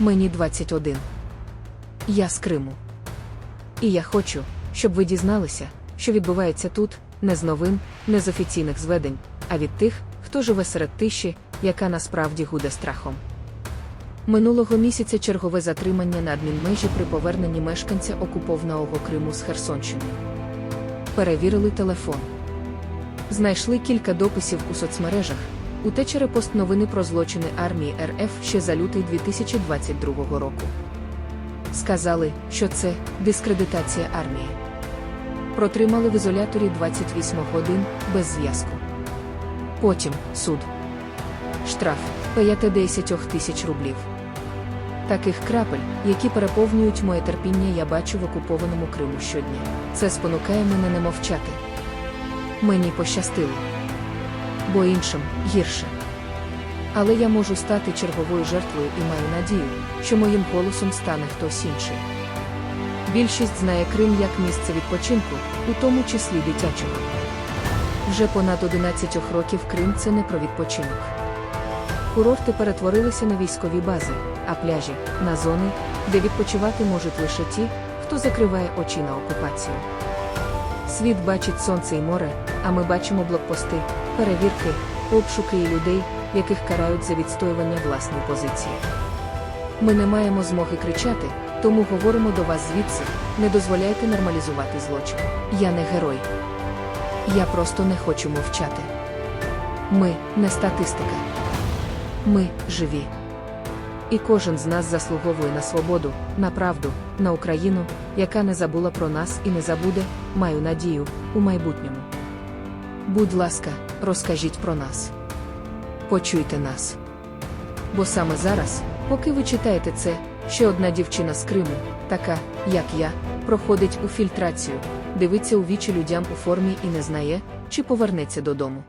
Мені 21. Я з Криму. І я хочу, щоб ви дізналися, що відбувається тут, не з новин, не з офіційних зведень, а від тих, хто живе серед тиші, яка насправді гуде страхом. Минулого місяця чергове затримання на адмінмежі при поверненні мешканця окупованого Криму з Херсонщини. Перевірили телефон. Знайшли кілька дописів у соцмережах. Утече репост новини про злочини армії РФ ще за лютий 2022 року. Сказали, що це дискредитація армії. Протримали в ізоляторі 28 годин без зв'язку. Потім суд. Штраф 5 тисяч рублів. Таких крапель, які переповнюють моє терпіння, я бачу в окупованому Криму щодня. Це спонукає мене не мовчати. Мені пощастило. Бо іншим гірше. Але я можу стати черговою жертвою і маю надію, що моїм голосом стане хтось інший. Більшість знає Крим як місце відпочинку, у тому числі дитячого. Вже понад 11 років Крим це не про відпочинок. Курорти перетворилися на військові бази, а пляжі на зони, де відпочивати можуть лише ті, хто закриває очі на окупацію. Світ бачить сонце і море, а ми бачимо блокпости, перевірки, обшуки і людей, яких карають за відстоювання власної позиції. Ми не маємо змоги кричати, тому говоримо до вас звідси, не дозволяйте нормалізувати злочин. Я не герой. Я просто не хочу мовчати. Ми не статистика. Ми живі. І кожен з нас заслуговує на свободу, на правду, на Україну, яка не забула про нас і не забуде, маю надію, у майбутньому. Будь ласка, розкажіть про нас. Почуйте нас. Бо саме зараз, поки ви читаєте це, ще одна дівчина з Криму, така, як я, проходить у фільтрацію, дивиться у вічі людям у формі і не знає, чи повернеться додому.